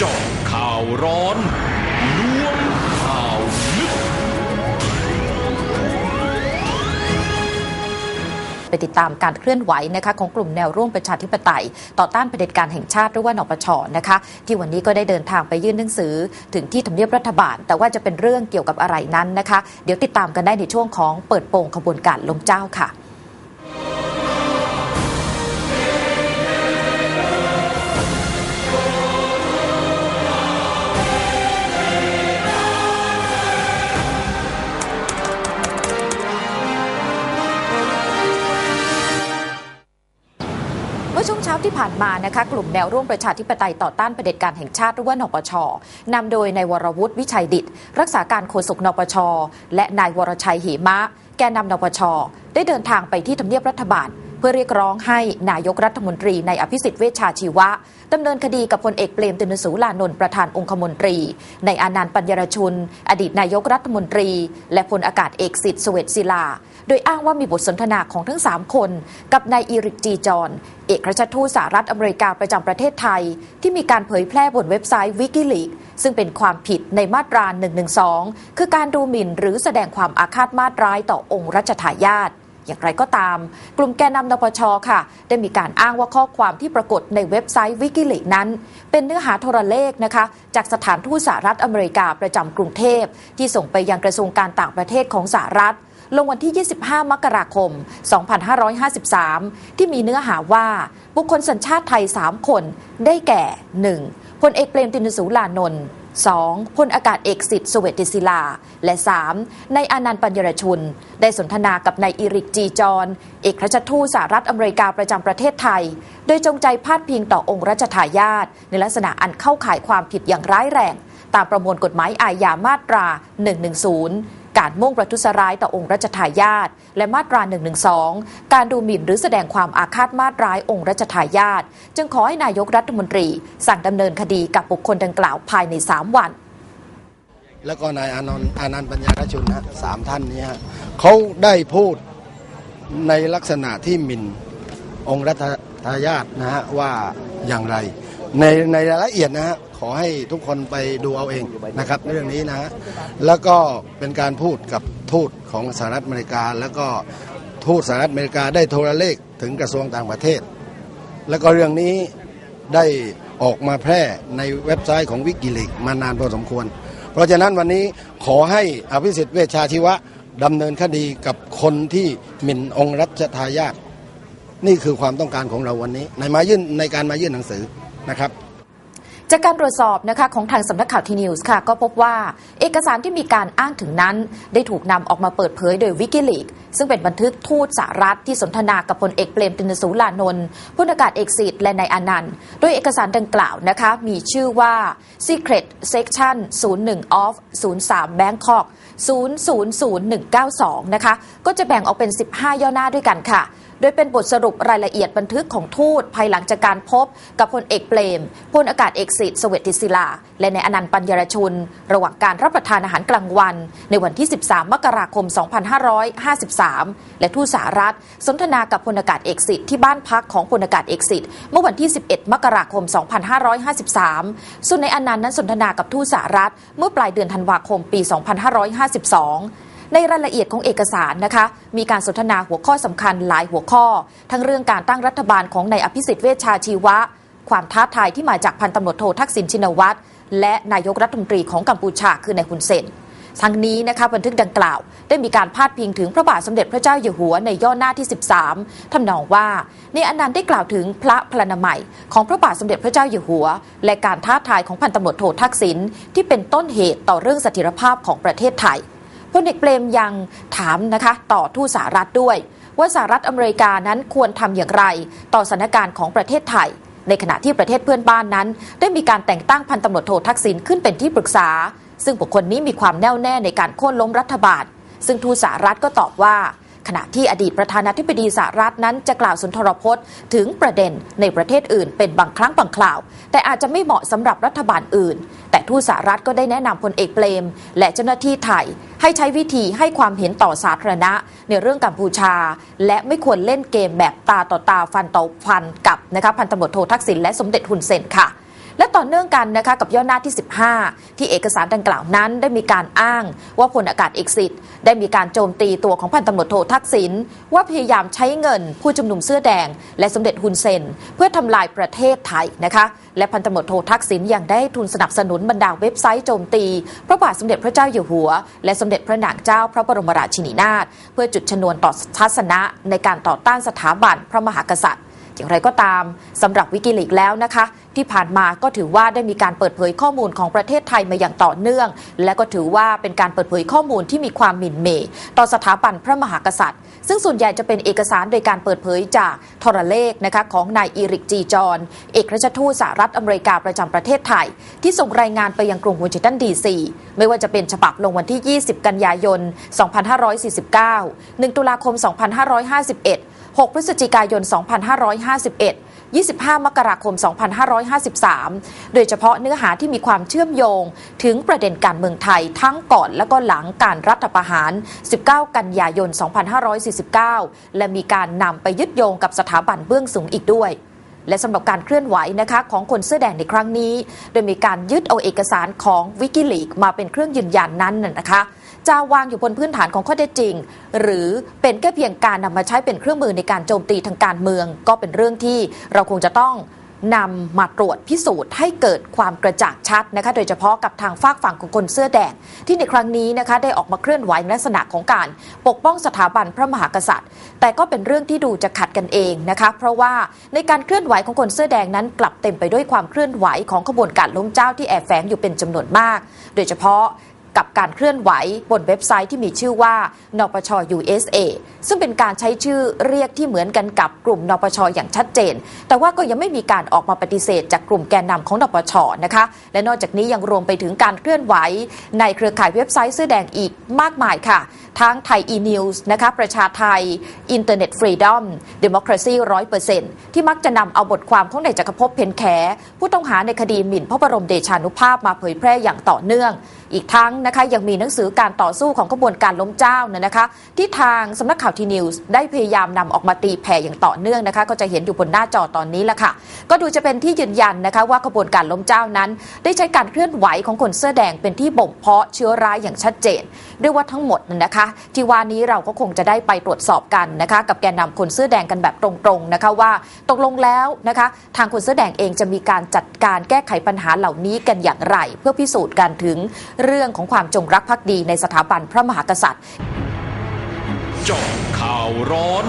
จาะข่าวร้อนล้วงข่าวลึกไปติดตามการเคลื่อนไหวนะคะของกลุ่มแนวร่วมประชาธิปไตย ต่อต้านเผด็จการแห่งชาติหรือว่านปชนะคะ ที่วันนี้ก็ได้เดินทางไปยื่นหนังสือ ถึงที่ทำเนียบรัฐบาล แต่ว่าจะเป็นเรื่องเกี่ยวกับอะไรนั้นนะคะ เดี๋ยวติดตามกันได้ในช่วงของเปิดโปงขบวนการล้มเจ้าค่ะาที่ผ่านมานะคะกลุ่มแนวร่วมประชาธิปไตยต่อต้านเผด็จการแห่งชาติหรือว่านปชนำโดยนายวรวุฒิวิชัยดิต รักษาการโฆษกนปช และนายวรชัยเหมะ แกนนำนปช ได้เดินทางไปที่ทำเนียบรัฐบาล เพื่อเรียกร้องให้นายกรัฐมนตรีในอภิสิทธิ์เวชชาชีวะดำเนินคดีกับพลเอกเปรมตินสูลานนท์ประธานองคมนตรี ในอานันต์ปัญญรชุน อดีตนายกรัฐมนตรี และพลอากาศเอกสิทธิ์สเวตศิลา โดยอ้างว่ามีบทสนทนาของทั้ง 3 คน กับนายอีริกจีจอนเอกราชทูตสหรัฐอเมริกาประจำประเทศไทย ที่มีการเผยแพร่บนเว็บไซต์วิกิลีกซึ่งเป็นความผิดในมาตรา112 คือการดูหมิ่นหรือแสดงความอาฆาตมาตร้ายต่อองค์รัชทายาท อย่างไรก็ตาม กลุ่มแกนนำนปชค่ะ ได้มีการอ้างว่าข้อความที่ปรากฏในเว็บไซต์วิกิลีกนั้น เป็นเนื้อหาโทรเลขนะคะ จากสถานทูตสหรัฐอเมริกาประจำกรุงเทพ ที่ส่งไปยังกระทรวงการต่างประเทศของสหรัฐลงวันที่ 25 มกราคม 2553 ที่มีเนื้อหาว่า บุคคลสัญชาติไทย 3 คน ได้แก่ 1. พลเอกเปรมตินสูลานนท์ 2. พลอากาศเอกสิทธิ์สเวติศิลา และ 3. ในอนันต์ปัญญรชุน ได้สนทนากับนายอิริกจีจอนเอกราชทูตสหรัฐอเมริกาประจำประเทศไทย โดยจงใจพาดพิงต่อองค์รัชทายาทในลักษณะอันเข้าข่ายความผิดอย่างร้ายแรง ตามประมวลกฎหมายอาญามาตรา 110 การมุ่งประทุษร้ายต่อองค์รัชทายาทและมาตรา 112 การดูหมิ่นหรือแสดงความอาฆาตมาตร้ายองค์รัชทายาทจึงขอให้นายกรัฐมนตรี สั่งดำเนินคดีกับบุคคลดังกล่าวภายใน 3 วัน แล้วก็นายอานนท์อานันต์ปัญญารชุนนะสามท่านนี้ฮะเขาได้พูดในลักษณะที่หมิ่นองค์รัฐทายาทนะฮะว่าอย่างไร ในในรายละเอียดนะฮะ ขอให้ทุกคนไปดูเอาเองนะครับในเรื่องนี้นะฮะแล้วก็เป็นการพูดกับทูตของสหรัฐอเมริกา แล้วก็ทูตสหรัฐอเมริกาได้โทรเลขถึงกระทรวงต่างประเทศ แล้วก็เรื่องนี้ได้ออกมาแพร่ในเว็บไซต์ของวิกิลีกมานานพอสมควร เพราะฉะนั้นวันนี้ขอให้อภิสิทธิ์เวชชาชีวะดำเนินคดีกับคนที่หมิ่นองค์รัชทายาทนี่คือความต้องการของเราวันนี้ ในมายื่นในการมายื่นหนังสือนะครับ จากการตรวจสอบนะคะของทางสำนักข่าวทีนิวส์ค่ะ ก็พบว่าเอกสารที่มีการอ้างถึงนั้น ได้ถูกนำออกมาเปิดเผยโดยวิกิลีกซึ่งเป็นบันทึกทูตสหรัฐที่สนทนากับพลเอกเปรมตินสูลานนท์พลอากาศเอกสิทธิ์และนายอนันต์โดยเอกสารดังกล่าวนะคะมีชื่อว่า Secret Section 01 of 03 Bangkok 000192 นะคะก็จะแบ่งออกเป็น 15 ย่อหน้าด้วยกันค่ะ โดยเป็นบทสรุปรายละเอียดบันทึกของทูตภายหลังจากการพบกับพลเอกเปรมพลอากาศเอกสิทธิ์สเวติศิลา และในอนันต์ปัญญรชุน ระหว่างการรับประทานอาหารกลางวัน ในวันที่ 13 มกราคม 2553 และทูตสหรัฐ สนทนากับพลอากาศเอกสิทธิ์ที่บ้านพักของพลอากาศเอกสิทธิ์เมื่อวันที่ 11 มกราคม 2553 ส่วนในอนันต์นั้นสนทนากับทูตสหรัฐเมื่อปลายเดือนธันวาคมปี 2552 ในรายละเอียดของเอกสารนะคะ มีการสนทนาหัวข้อสำคัญหลายหัวข้อ ทั้งเรื่องการตั้งรัฐบาลของนายอภิสิทธิ์เวชชาชีวะ ความท้าทายที่มาจากพันตำรวจโททักษิณชินวัตรและนายกรัฐมนตรีของกัมพูชาคือนายฮุนเซนทั้งนี้นะคะบันทึกดังกล่าว ได้มีการพาดพิงถึงพระบาทสมเด็จพระเจ้าอยู่หัวในย่อหน้าที่ 13ทำนองว่าในอนันต์ได้กล่าวถึงพระพลานามัย ของพระบาทสมเด็จพระเจ้าอยู่หัว และการท้าทายของพันตำรวจโททักษิณที่เป็นต้นเหตุต่อเรื่องสถียรภาพของประเทศไทย พลเอกเปรมยังถามนะคะต่อทูตสหรัฐด้วย ว่าสหรัฐอเมริกานั้นควรทำอย่างไร ต่อสถานการณ์ของประเทศไทย ในขณะที่ประเทศเพื่อนบ้านนั้น ได้มีการแต่งตั้งพันตำรวจโททักษิณขึ้นเป็นที่ปรึกษา ซึ่งบุคคลนี้มีความแน่วแน่ในการโค่นล้มรัฐบาล ซึ่งทูตสหรัฐก็ตอบว่า ขณะที่อดีตประธานาธิบดีสหรัฐนั้นจะกล่าวสุนทรพจน์ ถึงประเด็นในประเทศอื่นเป็นบางครั้งบางคราว แต่อาจจะไม่เหมาะสำหรับรัฐบาลอื่น แต่ทูตสหรัฐก็ได้แนะนำพลเอกเปรม และเจ้าหน้าที่ไทย ให้ใช้วิธีให้ความเห็นต่อสาธารณะ ในเรื่องกัมพูชา และไม่ควรเล่นเกมแบบตาต่อตาฟันต่อฟันกับนะคะพันตำรวจโททักษิณและสมเด็จฮุนเซนค่ะ และต่อเนื่องกันนะคะกับย่อหน้าที่ 15 ที่เอกสารดังกล่าวนั้นได้มีการอ้าง ว่าพลอากาศเอกสิทธิ์ได้มีการโจมตีตัวของพันตำรวจโททักษิณว่าพยายามใช้เงิน ผู้ชุมนุมเสื้อแดง และสมเด็จฮุนเซน เพื่อทำลายประเทศไทยนะคะและพันตำรวจโททักษิณยังได้ทุนสนับสนุนบรรดาเว็บไซต์โจมตีพระบาทสมเด็จพระเจ้าอยู่หัว และสมเด็จพระนางเจ้าพระบรมราชินีนาถเพื่อจุดชนวนต่อทัศนะในการต่อต้านสถาบันพระมหากษัตริย์ อย่างไรก็ตามสำหรับวิกิลีกแล้วนะคะ ที่ผ่านมาก็ถือว่าได้มีการเปิดเผยข้อมูลของประเทศไทยมาอย่างต่อเนื่อง และก็ถือว่าเป็นการเปิดเผยข้อมูลที่มีความหมิ่นเหม่ ต่อสถาบันพระมหากษัตริย์ ซึ่งส่วนใหญ่จะเป็นเอกสารโดยการเปิดเผยจากทรเลขนะคะของนายอีริกจีจอนเอกราชทูตสหรัฐอเมริกาประจำประเทศไทย ที่ส่งรายงานไปยังกรุงวอชิงตันดีซีไม่ว่าจะเป็นฉบับลงวันที่ 20 กันยายน 2549 1 ตุลาคม 2551 6 พฤศจิกายน 2551 25 มกราคม 2553 โดยเฉพาะเนื้อหาที่มีความเชื่อมโยง ถึงประเด็นการเมืองไทยทั้งก่อนและก็หลังการรัฐประหาร 19 กันยายน 2549 และมีการนำไปยึดโยงกับสถาบันเบื้องสูงอีกด้วยและสำหรับการเคลื่อนไหวนะคะของคนเสื้อแดงในครั้งนี้ โดยมีการยึดเอาเอกสารของวิกิลีกมาเป็นเครื่องยืนยันนั้นน่ะนะคะ จะวางอยู่บนพื้นฐานของข้อเท็จจริง หรือเป็นแค่เพียงการนำมาใช้เป็นเครื่องมือในการโจมตีทางการเมือง ก็เป็นเรื่องที่เราคงจะต้องนำมาตรวจพิสูจน์ให้เกิดความกระจ่างชัดนะคะโดยเฉพาะกับทางฝากฝั่งของคนเสื้อแดง ที่ในครั้งนี้นะคะได้ออกมาเคลื่อนไหวในลักษณะของการปกป้องสถาบันพระมหากษัตริย์ แต่ก็เป็นเรื่องที่ดูจะขัดกันเองนะคะเพราะว่าในการเคลื่อนไหวของคนเสื้อแดงนั้น กลับเต็มไปด้วยความเคลื่อนไหวของขบวนการล้มเจ้าที่แอบแฝงอยู่เป็นจำนวนมาก โดยเฉพาะ กับการเคลื่อนไหวบนเว็บไซต์ที่มีชื่อว่านปช USA ซึ่งเป็นการใช้ชื่อเรียกที่เหมือนกันกับกลุ่มนปชอย่างชัดเจน แต่ว่าก็ยังไม่มีการออกมาปฏิเสธจากกลุ่มแกนนำของนปชนะคะ และนอกจากนี้ยังรวมไปถึงการเคลื่อนไหว ในเครือข่ายเว็บไซต์เสื้อแดงอีกมากมายค่ะ ทั้งไทย e-news นะคะประชาไทย Internet Freedom Democracy 100%ที่มักจะนำเอาบทความของนายจักรภพเพนแขผู้ต้องหาในคดีหมิ่นพระบรมเดชานุภาพมาเผยแพร่อย่างต่อเนื่อง อีกทั้งนะคะยังมีหนังสือการต่อสู้ของขบวนการล้มเจ้าเนะนะคะ ที่ทางสำนักข่าวทีนิวส์ได้พยายามนำออกมาตีแผ่อย่างต่อเนื่องนะคะ ก็จะเห็นอยู่บนหน้าจอตอนนี้แหละค่ะ ก็ดูจะเป็นที่ยืนยันนะคะว่าขบวนการล้มเจ้านั้น ได้ใช้การเคลื่อนไหวของคนเสื้อแดงเป็นที่บ่มเพาะเชื้อร้ายอย่างชัดเจนด้วยว่าทั้งหมดนั้นนะคะ ที่ว่านี้เราก็คงจะได้ไปตรวจสอบกันนะคะ กับแกนนำคนเสื้อแดงกันแบบตรงๆนะคะว่าตกลงแล้วนะคะ ทางคนเสื้อแดงเองจะมีการจัดการแก้ไขปัญหาเหล่านี้กันอย่างไร เพื่อพิสูจน์กันถึงเรื่องของความจงรักภักดีในสถาบันพระมหากษัตริย์ เจาะข่าวร้อน